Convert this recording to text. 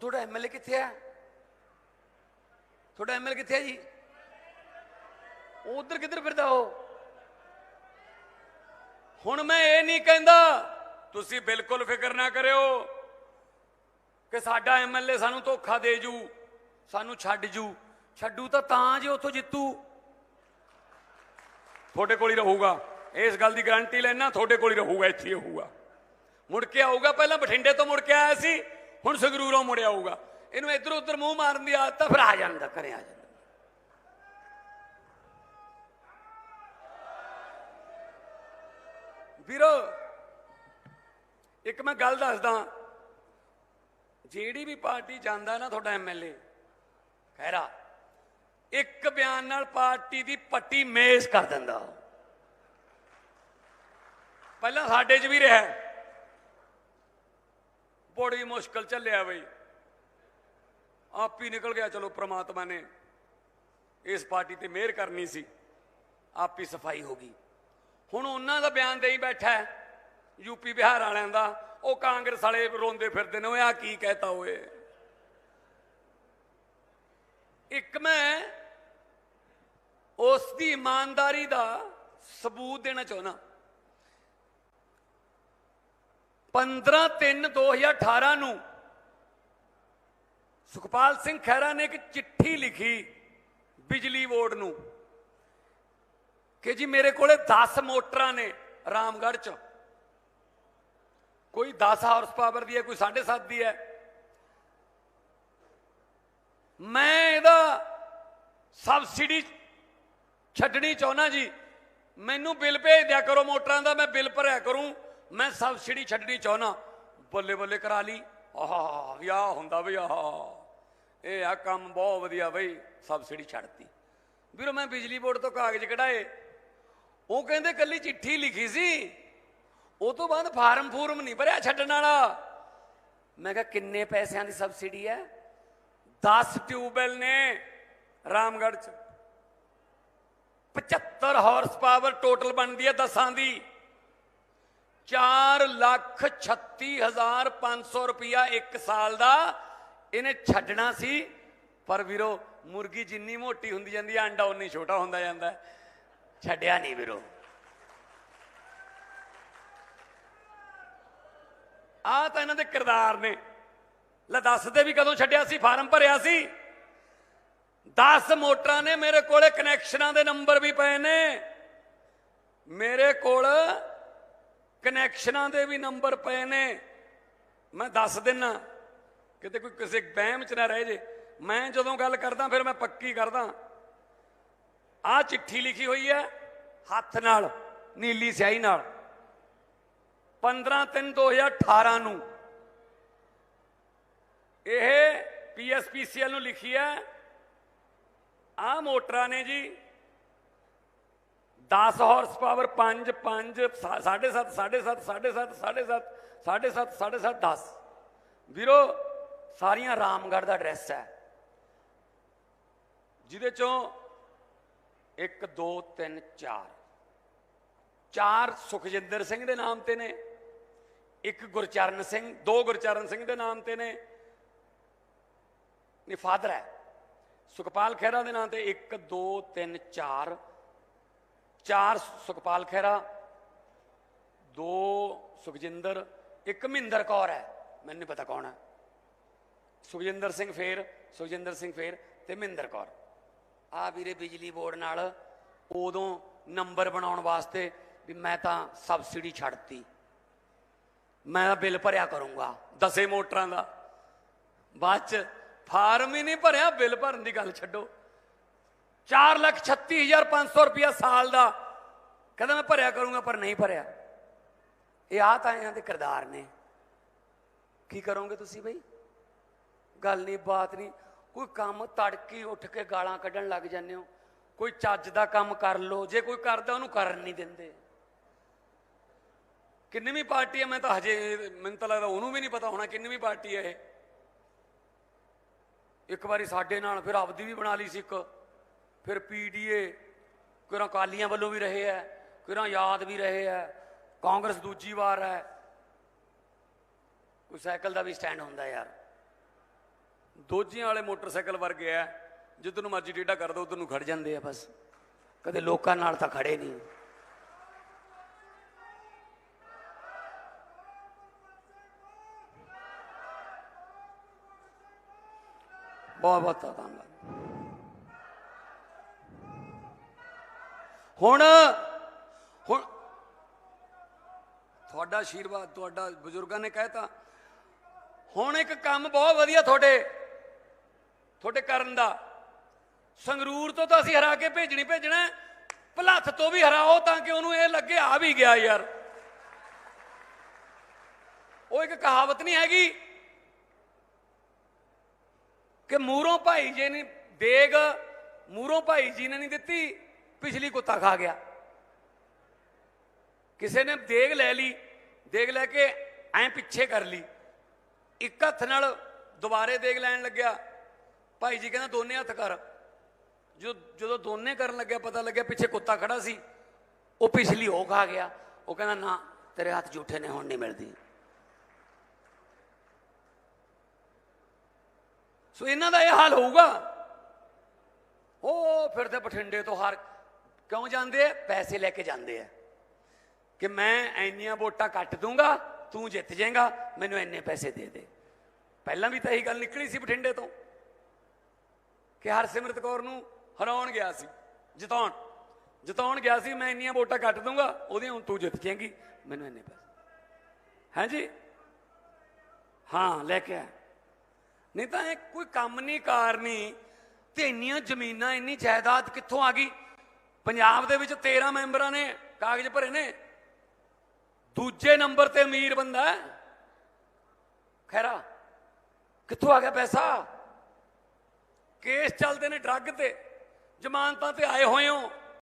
ਉਹ ਤੁਹਾਡਾ ਐਮਐਲਏ ਕਿੱਥੇ ਹੈ? ਤੁਹਾਡਾ ਐਮਐਲਏ ਕਿੱਥੇ ਹੈ ਜੀ? ਉਹ ਉਧਰ ਕਿੱਧਰ ਫਿਰਦਾ ਉਹ? ਹੁਣ ਮੈਂ ਇਹ ਨਹੀਂ ਕਹਿੰਦਾ, ਤੁਸੀਂ ਬਿਲਕੁਲ ਫਿਕਰ ਨਾ ਕਰਿਓ ਕਿ ਸਾਡਾ ਐਮਐਲਏ ਸਾਨੂੰ ਧੋਖਾ ਦੇ ਜੂ, ਸਾਨੂੰ ਛੱਡ ਜੂ। ਛੱਡੂ ਤਾਂ ਤਾਂ ਜੇ ਉੱਥੋਂ ਜਿੱਤੂ। ਤੁਹਾਡੇ ਕੋਲ ਹੀ ਰਹੂਗਾ। ਇਸ ਗੱਲ ਦੀ ਗਾਰੰਟੀ ਲੈਣਾ, ਤੁਹਾਡੇ ਕੋਲ ਹੀ ਰਹੂਗਾ, ਇੱਥੇ ਹੀ ਰਹੂਗਾ। ਮੁੜ ਕੇ ਆਊਗਾ, ਪਹਿਲਾਂ ਬਠਿੰਡੇ ਤੋਂ ਮੁੜ ਕੇ ਆਇਆ ਸੀ। ਹੁਣ ਸੰਗਰੂਰੋਂ ਮੁੜਿਆ ਆਊਗਾ। ਇਹਨੂੰ ਇੱਧਰ ਉੱਧਰ ਮੂੰਹ ਮਾਰਨ ਦੀ ਆਦਤ ਆ ਫਿਰ ਆ ਜਾਂਦਾ, ਘਰੇ ਆ ਜਾਂਦਾ। ਵੀਰੋ, ਇੱਕ ਮੈਂ ਗੱਲ ਦੱਸਦਾ ਜਿਹੜੀ ਵੀ ਪਾਰਟੀ ਜਾਂਦਾ ਨਾ ਤੁਹਾਡਾ ਐਮਐਲਏ ਖੈਰਾ ਇੱਕ ਬਿਆਨ ਨਾਲ ਪਾਰਟੀ ਦੀ ਪੱਟੀ ਮੇਜ਼ ਕਰ ਦਿੰਦਾ ਪਹਿਲਾਂ ਸਾਡੇ 'ਚ ਵੀ ਰਿਹਾ। ਬੜੀ ਮੁਸ਼ਕਲ ਚੱਲਿਆ ਬਈ। ਆਪ ਹੀ ਨਿਕਲ ਗਿਆ, ਚਲੋ ਪ੍ਰਮਾਤਮਾ ਨੇ ਇਸ ਪਾਰਟੀ ਤੇ ਮਿਹਰ ਕਰਨੀ ਸੀ। ਆਪ ਹੀ ਸਫ਼ਾਈ ਹੋ ਗਈ। ਹੁਣ ਉਹਨਾਂ ਦਾ ਬਿਆਨ ਦੇਈ ਬੈਠਾ ਹੈ ਯੂਪੀ ਬਿਹਾਰ ਵਾਲਿਆਂ ਦਾ। ਉਹ ਕਾਂਗਰਸ ਵਾਲੇ ਰੋਂਦੇ ਫਿਰਦੇ ਨੇ ਉਹ ਆ ਕੀ ਕਹਿਤਾ ਓਏ। ਇੱਕ ਮੈਂ ਉਸ ਦੀ ਇਮਾਨਦਾਰੀ ਦਾ ਸਬੂਤ ਦੇਣਾ ਚਾਹੁੰਦਾ। 15 3 2018 ਨੂੰ ਸੁਖਪਾਲ ਸਿੰਘ ਖਹਿਰਾ ਨੇ ਇੱਕ ਚਿੱਠੀ ਲਿਖੀ ਬਿਜਲੀ ਬੋਰਡ ਨੂੰ ਕਿ ਜੀ ਮੇਰੇ ਕੋਲੇ 10 ਮੋਟਰਾਂ ਨੇ ਰਾਮਗੜ੍ਹ ਚ। ਕੋਈ 10 ਹਾਰਸ ਪਾਵਰ ਦੀ ਹੈ, ਕੋਈ 7.5 ਦੀ ਹੈ। ਮੈਂ ਇਹਦਾ ਸਬਸਿਡੀ ਛੱਡਣੀ ਚਾਹੁੰਦਾ ਜੀ। ਮੈਨੂੰ ਬਿੱਲ ਭੇਜ ਦਿਆ ਕਰੋ ਮੋਟਰਾਂ ਦਾ, ਮੈਂ ਬਿੱਲ ਭਰਿਆ ਕਰੂੰ। ਮੈਂ ਸਬਸਿਡੀ ਛੱਡਣੀ ਚਾਹੁੰਦਾ। ਬੱਲੇ ਬੱਲੇ ਕਰਾ ਲਈ। ਆਹ ਯਾ ਹੁੰਦਾ ਵੀ ਆਹ। ਇਹ ਆ ਕੰਮ ਬਹੁਤ ਵਧੀਆ ਬਈ ਸਬਸਿਡੀ ਛੱਡਤੀ। ਵੀਰੋ, ਮੈਂ ਬਿਜਲੀ ਬੋਰਡ ਤੋਂ ਕਾਗਜ਼ ਕਢਾਏ। ਉਹ ਕਹਿੰਦੇ ਕੱਲੀ ਚਿੱਠੀ ਲਿਖੀ ਸੀ। ਉਹ ਤੋਂ ਬਾਅਦ ਫਾਰਮ ਫੂਰਮ ਨਹੀਂ ਭਰਿਆ ਛੱਡਣ ਵਾਲਾ। ਮੈਂ ਕਿਹਾ, ਕਿੰਨੇ ਪੈਸਿਆਂ ਦੀ ਸਬਸਿਡੀ ਹੈ? 10 ਟਿਊਬਵੈਲ ਨੇ ਰਾਮਗੜ੍ਹ ਚ। 75 ਹਾਰਸ ਪਾਵਰ ਟੋਟਲ ਬਣਦੀ ਹੈ ਦਸਾਂ ਦੀ। 4 ਲੱਖ 36500 ਰੁਪਇਆ ਇੱਕ ਸਾਲ ਦਾ ਇਹਨੇ ਛੱਡਣਾ ਸੀ। ਪਰ ਵੀਰੋ, ਮੁਰਗੀ ਜਿੰਨੀ ਮੋਟੀ ਹੁੰਦੀ ਜਾਂਦੀ ਹੈ ਅੰਡਾ ਉਨੀ ਛੋਟਾ ਹੁੰਦਾ ਜਾਂਦਾ। ਛੱਡਿਆ ਨਹੀਂ ਵੀਰੋ। ਆ ਤਾਂ ਇਹਨਾਂ ਦੇ ਕਿਰਦਾਰ ਨੇ। ਲੈ ਦੱਸਦੇ ਵੀ ਕਦੋਂ ਛੱਡਿਆ ਸੀ, ਫਾਰਮ ਭਰਿਆ ਸੀ। 10 ਮੋਟਰਾਂ ਨੇ ਮੇਰੇ ਕੋਲੇ, ਕਨੈਕਸ਼ਨਾਂ ਦੇ ਨੰਬਰ ਵੀ ਪਏ ਨੇ। ਮੇਰੇ ਕੋਲ ਕਨੈਕਸ਼ਨਾਂ ਦੇ ਵੀ ਨੰਬਰ ਪਏ ਨੇ। ਮੈਂ ਦੱਸ ਦਿੰਨਾ, ਕਿਤੇ ਕੋਈ ਕਿਸੇ ਵਹਿਮ ਚ ਨਾ ਰਹਿ ਜੇ। ਮੈਂ ਜਦੋਂ ਗੱਲ ਕਰਦਾ, ਫਿਰ ਮੈਂ ਪੱਕੀ ਕਰਦਾ। ਆ ਚਿੱਠੀ ਲਿਖੀ ਹੋਈ ਹੈ, ਹੱਥ ਨਾਲ, ਨੀਲੀ ਸਿਆਹੀ ਨਾਲ। 15 3 2018 ਨੂੰ। ਇਹ ਪੀਐਸਪੀਸੀਐਲ ਨੂੰ ਲਿਖੀ ਹੈ। ਆ ਮੋਟਰਾਂ ਨੇ ਜੀ 10 ਹਾਰਸ ਪਾਵਰ 5 5 7.5 7.5 7.5 7.5 7.5 7.5 10 ਵੀਰੋ, ਸਾਰੀਆਂ ਰਾਮਗੜ੍ਹ ਦਾ ਐਡਰੈਸ ਹੈ। ਜਿਹਦੇ ਚੋਂ 1 2 3 4 ਚਾਰ ਸੁਖਜਿੰਦਰ ਸਿੰਘ ਦੇ ਨਾਮ ਤੇ ਨੇ, ਇੱਕ ਗੁਰਚਰਨ ਸਿੰਘ, ਦੋ ਗੁਰਚਰਨ ਸਿੰਘ ਦੇ ਨਾਮ ਤੇ ਨੇ ਨੇ ਫਾਦਰ ਹੈ। ਸੁਖਪਾਲ ਖਹਿਰਾ ਦੇ ਨਾਮ ਤੇ 1 2 3 4 ਚਾਰ ਸੁਖਪਾਲ ਖਹਿਰਾ, ਦੋ ਸੁਖਜਿੰਦਰ, ਇੱਕ ਮਹਿੰਦਰ ਕੌਰ ਹੈ। ਮੈਨੂੰ ਨਹੀਂ ਪਤਾ ਕੌਣ ਹੈ। ਸੁਖਜਿੰਦਰ ਸਿੰਘ ਫੇਰ, ਸੁਖਜਿੰਦਰ ਸਿੰਘ ਫੇਰ ਤੇ ਮਹਿੰਦਰ ਕੌਰ। ਆ ਵੀਰੇ ਬਿਜਲੀ ਬੋਰਡ ਨਾਲ ਉਦੋਂ ਨੰਬਰ ਬਣਾਉਣ ਵਾਸਤੇ ਵੀ ਮੈਂ ਤਾਂ ਸਬਸਿਡੀ ਛੱਡਤੀ। ਮੈਂ ਬਿੱਲ ਭਰਿਆ ਕਰੂੰਗਾ, ਦਸੇ ਮੋਟਰਾਂ ਦਾ। ਬਾਅਦ ਚ ਫਾਰਮ ਹੀ ਨਹੀਂ ਭਰਿਆ, ਬਿੱਲ ਭਰਨ ਦੀ ਗੱਲ ਛੱਡੋ। 436500 ਰੁਪਇਆ ਸਾਲ ਦਾ। ਕਹਿੰਦਾ ਮੈਂ ਭਰਿਆ ਕਰੂੰਗਾ, ਪਰ ਨਹੀਂ ਭਰਿਆ। ਇਹ ਆ ਤਾਂ ਇਹਨਾਂ ਦੇ ਕਿਰਦਾਰ ਨੇ। ਕੀ ਕਰੋਗੇ ਤੁਸੀਂ ਬਈ? ਗੱਲ ਨਹੀਂ, ਬਾਤ ਨਹੀਂ। ਕੋਈ ਕੰਮ ਤੜਕੀ ਉੱਠ ਕੇ ਗਾਲਾਂ ਕੱਢਣ ਲੱਗ ਜਾਂਦੇ ਹੋ। ਕੋਈ ਚੱਜ ਦਾ ਕੰਮ ਕਰ ਲੋ। ਜੇ ਕੋਈ ਕਰਦਾ, ਉਹਨੂੰ ਕਰਨ ਨਹੀਂ ਦਿੰਦੇ। ਕਿੰਨੀਵੀਂ ਪਾਰਟੀ ਹੈ, ਮੈਂ ਤਾਂ ਹਜੇ, ਮੈਨੂੰ ਤਾਂ ਲੱਗਦਾ ਉਹਨੂੰ ਵੀ ਨਹੀਂ ਪਤਾ ਹੋਣਾ ਕਿੰਨੀਵੀਂ ਪਾਰਟੀ ਹੈ ਇਹ। ਇੱਕ ਵਾਰੀ ਸਾਡੇ ਨਾਲ ਫਿਰ ਆਪਦੀ ਵੀ ਬਣਾ ਲਈ ਸੀ ਇੱਕ। ਫਿਰ ਪੀਡੀਏ ਕਿਰਾਂ ਕਾਲੀਆਂ ਵੱਲੋਂ ਵੀ ਰਹੇ ਹੈ ਕਿਰਾਂ ਯਾਦ ਵੀ ਰਹੇ ਹੈ ਕਾਂਗਰਸ ਦੂਜੀ ਵਾਰ ਹੈ ਕੋਈ ਸਾਈਕਲ ਦਾ ਵੀ ਸਟੈਂਡ ਹੁੰਦਾ ਯਾਰ। ਦੋਜੀਆਂ ਵਾਲੇ ਮੋਟਰਸਾਈਕਲ ਵਰਗੇ ਆ ਜਿੱਦ ਨੂੰ ਮਰਜ਼ੀ ਟੇਢਾ ਕਰ ਦੋ, ਉਧਰ ਨੂੰ ਖੜ ਜਾਂਦੇ ਆ ਬਸ। ਕਦੇ ਲੋਕਾਂ ਨਾਲ ਤਾਂ ਖੜੇ ਨਹੀਂ। ਬਹੁਤ ਬਹੁਤ ਧੰਨਵਾਦ। ਹੁਣ ਹੁਣ ਤੁਹਾਡਾ ਆਸ਼ੀਰਵਾਦ ਤੁਹਾਡਾ ਬਜ਼ੁਰਗਾਂ ਨੇ ਕਹਿਤਾ। ਹੁਣ ਇੱਕ ਕੰਮ ਬਹੁਤ ਵਧੀਆ ਤੁਹਾਡੇ ਤੁਹਾਡੇ ਕਰਨ ਦਾ। ਸੰਗਰੂਰ ਤੋਂ ਤਾਂ ਅਸੀਂ ਹਰਾ ਕੇ ਭੇਜਣੀ ਭੇਜਣਾ ਭਲੱਥ ਤੋਂ ਵੀ ਹਰਾਓ ਤਾਂ ਕਿ ਉਹਨੂੰ ਇਹ ਲੱਗੇ, ਆ ਵੀ ਗਿਆ ਯਾਰ। ਉਹ ਇੱਕ ਕਹਾਵਤ ਨਹੀਂ ਹੈਗੀ ਕਿ ਮੂਰੋਂ ਭਾਈ ਜੀ ਨੇ ਦੇਗ ਮੂਰੋਂ ਭਾਈ ਜੀ ਨੇ ਨਹੀਂ ਦਿੱਤੀ। ਪਿਛਲੀ ਕੁੱਤਾ ਖਾ ਗਿਆ। ਕਿਸੇ ਨੇ ਦੇਗ ਲੈ ਲਈ, ਦੇਗ ਲੈ ਕੇ ਐ ਪਿੱਛੇ ਕਰ ਲਈ। ਇੱਕ ਹੱਥ ਨਾਲ ਦੁਬਾਰੇ ਦੇਗ ਲੈਣ ਲੱਗਿਆ। ਭਾਈ ਜੀ ਕਹਿੰਦਾ, ਦੋਨੇ ਹੱਥ ਕਰ। ਜੋ ਜਦੋਂ ਦੋਨੇ ਕਰਨ ਲੱਗਿਆ, ਪਤਾ ਲੱਗਿਆ ਪਿੱਛੇ ਕੁੱਤਾ ਖੜਾ ਸੀ। ਉਹ ਪਿਛਲੀ ਉਹ ਖਾ ਗਿਆ। ਉਹ ਕਹਿੰਦਾ, ਨਾ, ਤੇਰੇ ਹੱਥ ਝੂਠੇ ਨੇ, ਹੁਣ ਨਹੀਂ ਮਿਲਦੀ। ਸੋ ਇਹਨਾਂ ਦਾ ਇਹ ਹਾਲ ਹੋਊਗਾ। ਉਹ ਫਿਰ ਫਿਰਦੇ ਬਠਿੰਡੇ ਤੋਂ ਹਰ ਕਿਉਂ ਜਾਂਦੇ ਆ? ਪੈਸੇ ਲੈ ਕੇ ਜਾਂਦੇ ਆ। ਕਿ ਮੈਂ ਇੰਨੀਆਂ ਵੋਟਾਂ ਕੱਟ ਦੂੰਗਾ, ਤੂੰ ਜਿੱਤ ਜਾਏਗਾ, ਮੈਨੂੰ ਇੰਨੇ ਪੈਸੇ ਦੇ ਦੇ। ਪਹਿਲਾਂ ਵੀ ਤਾਂ ਇਹੀ ਗੱਲ ਨਿਕਲੀ ਸੀ ਬਠਿੰਡੇ ਤੋਂ, ਕਿ ਹਰਸਿਮਰਤ ਕੌਰ ਨੂੰ ਹਰਾਉਣ ਗਿਆ ਸੀ, ਜਿਤਾਉਣ। ਜਿਤਾਉਣ ਗਿਆ ਸੀ, ਮੈਂ ਇੰਨੀਆਂ ਵੋਟਾਂ ਕੱਟ ਦੂੰਗਾ, ਉਹਦੇ ਹੁਣ ਤੂੰ ਜਿੱਤ ਜਾਏਗੀ, ਮੈਨੂੰ ਇੰਨੇ ਪੈਸੇ। ਹਾਂਜੀ ਹਾਂ, ਲੈ ਕੇ ਆ। ਨਹੀਂ ਤਾਂ ਇਹ ਕੋਈ ਕੰਮ ਨਹੀਂ, ਕਾਰ ਤੇ ਇੰਨੀਆਂ ਜ਼ਮੀਨਾਂ, ਇੰਨੀ ਜਾਇਦਾਦ ਕਿੱਥੋਂ ਆ ਗਈ? ਪੰਜਾਬ ਦੇ ਵਿੱਚ 13 ਮੈਂਬਰਾਂ ਨੇ ਕਾਗਜ਼ ਭਰੇ ਨੇ। ਦੂਜੇ ਨੰਬਰ ਤੇ ਅਮੀਰ ਬੰਦਾ ਹੈ। ਖੈਰਾ, ਕਿੱਥੋਂ ਆ ਗਿਆ ਪੈਸਾ? ਕੇਸ ਚੱਲਦੇ ਨੇ ਡਰੱਗ ਤੇ। ਜ਼ਮਾਨਤਾਂ ਤੇ ਆਏ ਹੋਏ ਹੋ।